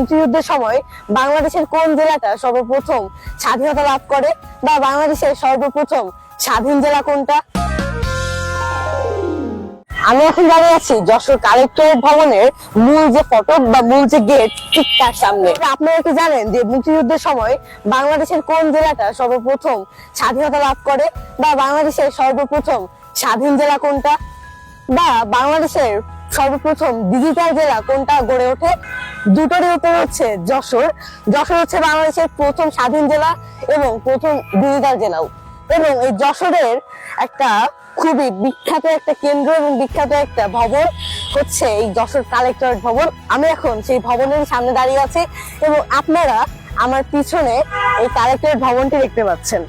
মুক্তিযুদ্ধের সময় বাংলাদেশের কোন জেলাটা সর্বপ্রথম স্বাধীনতা লাভ করে বা বাংলাদেশের সর্বপ্রথম স্বাধীন জেলা কোনটা? আমি এখন দাঁড়িয়ে আছি যশোর কালেক্টরেট ভবনের মূল যে ফটক বা মূল যে গেট, ঠিক তার সামনে। আপনারা কি জানেন যে মুক্তিযুদ্ধের সময় বাংলাদেশের কোন জেলাটা সর্বপ্রথম স্বাধীনতা লাভ করে বা বাংলাদেশের সর্বপ্রথম স্বাধীন জেলা কোনটা? বা বাংলাদেশের সর্বপ্রথম ডিজিটাল জেলা কোনটা গড়ে ওঠে? দুটোরই উপর হচ্ছে যশোর। যশোর হচ্ছে বাংলাদেশের প্রথম স্বাধীন জেলা এবং প্রথম ডিজিটাল জেলাও এবং এই যশোরের একটা খুবই বিখ্যাত একটা কেন্দ্র এবং বিখ্যাত একটা ভবন হচ্ছে এই যশোর কালেক্টরেট ভবন। আমি এখন সেই ভবনের সামনে দাঁড়িয়ে আছি এবং আপনারা আমার পিছনে এই কালেক্টরেট ভবনটি দেখতে পাচ্ছেন।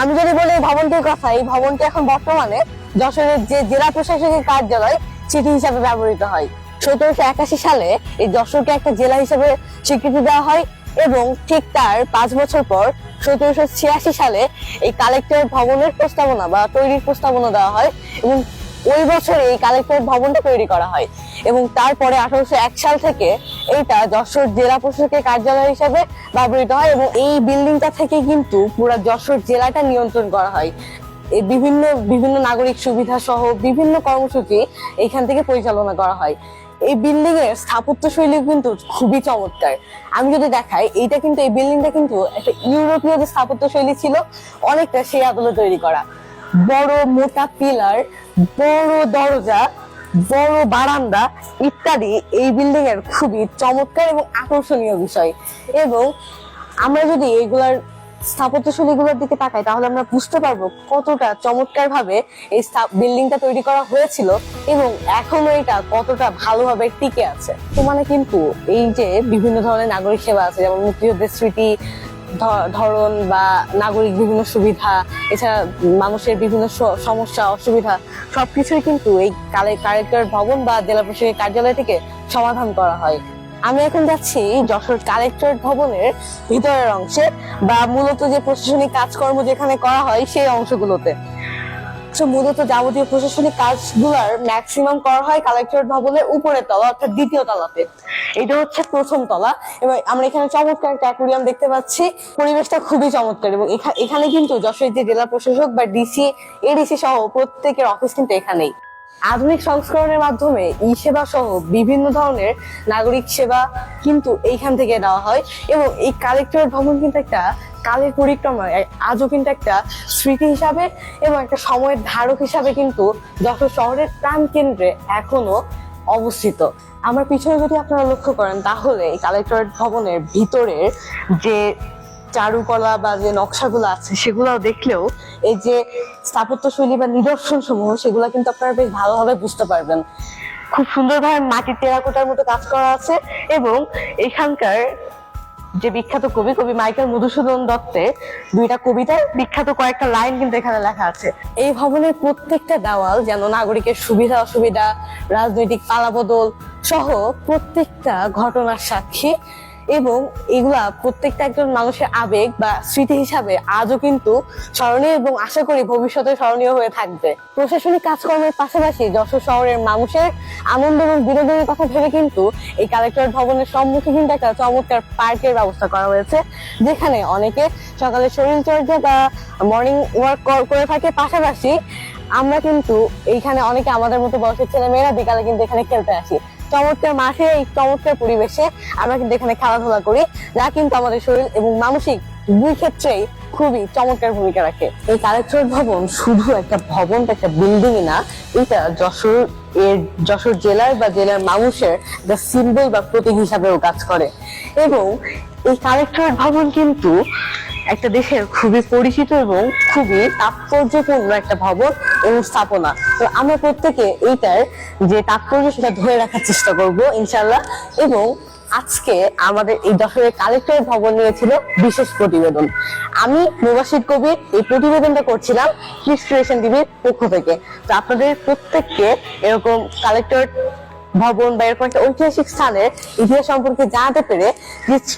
আমি যদি বলি এই ভবনটির কথা, এই ভবনটি এখন বর্তমানে যশোরের যে জেলা প্রশাসকের কার্যালয় সেটি হিসাবে ব্যবহৃত হয়। সতেরোশো একাশি সালে এই যশোরকে একটা জেলা হিসেবে স্বীকৃতি দেওয়া হয় এবং ঠিক তার পাঁচ বছর পর সতেরোশো ছিয়াশি সালে এই কালেক্টর ভবনের প্রস্তাবনা বা তৈরির প্রস্তাবনা দেওয়া হয় এবং ওই বছরে এই কালেক্টর ভবনটা তৈরি করা হয় এবং তারপরে আঠারোশো এক সাল থেকে এইটা যশোর জেলা প্রশাসকের কার্যালয় হিসেবে ব্যবহৃত হয় এবং এই বিল্ডিংটা থেকে কিন্তু পুরো যশোর জেলাটা নিয়ন্ত্রণ করা হয়। এই বিভিন্ন বিভিন্ন নাগরিক সুবিধা সহ বিভিন্ন কর্মসূচি এখান থেকে পরিচালনা করা হয়। এই বিল্ডিং এর স্থাপত্য শৈলী কিন্তু খুবই চমৎকার। আমি যদি দেখাই, এইটা কিন্তু, এই বিল্ডিংটা কিন্তু একটা ইউরোপীয় যে স্থাপত্য শৈলী ছিল, অনেকটা সেই আদলে তৈরি করা। বড় মোটা পিলার, বড় দরজা, বড় বারান্দা ইত্যাদি এই বিল্ডিং এর খুবই চমৎকার এবং আকর্ষণীয় বিষয়। এবং আমরা যদি এগুলার স্থাপত্যশৈলীগুলোর দিকে তাকাই, তাহলে আমরা বুঝতে পারব কতটা চমৎকার ভাবে এই বিল্ডিংটা তৈরি করা হয়েছিল এবং এখনও এটা কতটা ভালোভাবে টিকে আছে। তো মানে কিন্তু এই যে বিভিন্ন ধরনের নাগরিক সেবা আছে, যেমন মুক্তিযুদ্ধের স্মৃতি ধরন বা নাগরিক বিভিন্ন সুবিধা, এছাড়া মানুষের বিভিন্ন সমস্যা, অসুবিধা, সবকিছুই কিন্তু এই কালেক্টর ভবন বা জেলা প্রশাসকের কার্যালয় থেকে সমাধান করা হয়। আমি এখন যাচ্ছি যশোর কালেক্টর ভবনের ভিতরের অংশে বা মূলত যে প্রশাসনিক কাজকর্ম যেখানে করা হয় সেই অংশগুলোতে। মূলত যাবতীয় প্রশাসনিক কাজগুলোর ম্যাক্সিমাম করা হয় কালেক্টরেট ভবনের উপরের তলা অর্থাৎ দ্বিতীয় তলাতে। এটা হচ্ছে প্রথম তলা এবং আমরা এখানে চমৎকার একটা অ্যাকুরিয়াম দেখতে পাচ্ছি। পরিবেশটা খুবই চমৎকার এবং এখানে কিন্তু যশোর যে জেলা প্রশাসক বা ডিসি এডিসি সহ প্রত্যেকের অফিস কিন্তু এখানেই। আধুনিক সংস্করণের মাধ্যমে ই সেবা সহ বিভিন্ন ধরনের নাগরিক সেবা কিন্তু এইখান থেকে দেওয়া হয় এবং এই কালেক্টরেট ভবন কিন্তু একটা কালের পরিক্রমায় আজও কিন্তু একটা স্মৃতি হিসাবে এবং একটা সময়ের ধারক হিসাবে কিন্তু যশোর শহরের প্রাণ কেন্দ্রে এখনও অবস্থিত। আমার পিছনে যদি আপনারা লক্ষ্য করেন, তাহলে এই কালেক্টরেট ভবনের ভিতরের যে চারুকলা বা যে নকশাগুলো আছে সেগুলো দেখলেও এই যে স্থাপত্য শৈলী বা নিদর্শন সমূহ সেগুলো কিন্তু আপনারা বেশ ভালোভাবে বুঝতে পারবেন। খুব সুন্দরভাবে মাটির টেরাকোটার মতো কাজ করা আছে এবং এখানকার যে বিখ্যাত কবি কবি মাইকেল মধুসূদন দত্তের দুইটা কবিতার বিখ্যাত কয়েকটা লাইন কিন্তু এখানে লেখা আছে। এই ভবনের প্রত্যেকটা দেওয়াল যেন নাগরিকের সুবিধা, অসুবিধা, রাজনৈতিক পালাবদল সহ প্রত্যেকটা ঘটনার সাক্ষী এবং এগুলা প্রত্যেকটা একজন মানুষের আবেগ বা স্মৃতি হিসাবে আজও কিন্তু স্মরণীয় এবং আশা করি ভবিষ্যতে স্মরণীয় হয়ে থাকবে। প্রশাসনিক কাজকর্মের পাশাপাশি যশোর শহরের মানুষের আনন্দ এবং বিনোদনের কথা ভেবে কিন্তু এই কালেক্টরেট ভবনের সম্মুখে কিন্তু একটা চমৎকার পার্কের ব্যবস্থা করা হয়েছে, যেখানে অনেকে সকালে শরীর চর্চা বা মর্নিং ওয়ার্ক করে থাকে। পাশাপাশি আমরা কিন্তু এইখানে অনেকে আমাদের মতো বয়সের ছেলে মেয়েরা বিকালে কিন্তু এখানে খেলতে আসি। চমৎকার মাঠে, এই চমৎকার পরিবেশে আমরা কিন্তু এখানে খেলাধুলা করি, যা কিন্তু আমাদের শরীর এবং মানসিক দুই ক্ষেত্রেই খুবই চমৎকার ভূমিকা রাখে। এই কালেক্টরেট ভবন শুধু একটা ভবন, একটা বিল্ডিং না, এটা যশোর এর, যশোর জেলার বা জেলার মানুষের একটা সিম্বল বা প্রতীক হিসাবেও কাজ করে। এবং এই কালেক্টরেট ভবন কিন্তু একটা দেশের খুবই পরিচিত এবং খুবই তাৎপর্যপূর্ণ একটা ভবন এবং স্থাপনা তো আমরা প্রত্যেকে এইটার যে তাৎপর্য সেটা ধরে রাখার চেষ্টা করব ইনশাল্লাহ এবং আজকে আমাদের এই দশরের কালেক্টরের ভবন নিয়েছিল বিশেষ প্রতিবেদন। আমি মুবাসির কবির, এই প্রতিবেদনটা করছিলাম ক্রিস্ট্রিয়েশন টিভির পক্ষ থেকে। তো আপনাদের প্রত্যেককে এরকম কালেক্টর ভবন বা এরকম একটা ঐতিহাসিক স্থানের ইতিহাস সম্পর্কে জানাতে পেরে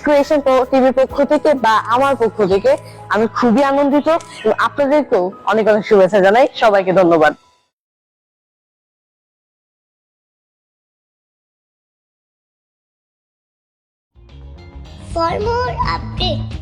ক্রিয়েশন টিভির পক্ষ থেকে বা আমার পক্ষ থেকে আমি খুবই আনন্দিত এবং আপনাদেরকেও অনেক অনেক শুভেচ্ছা জানাই। সবাইকে ধন্যবাদ। For more updates,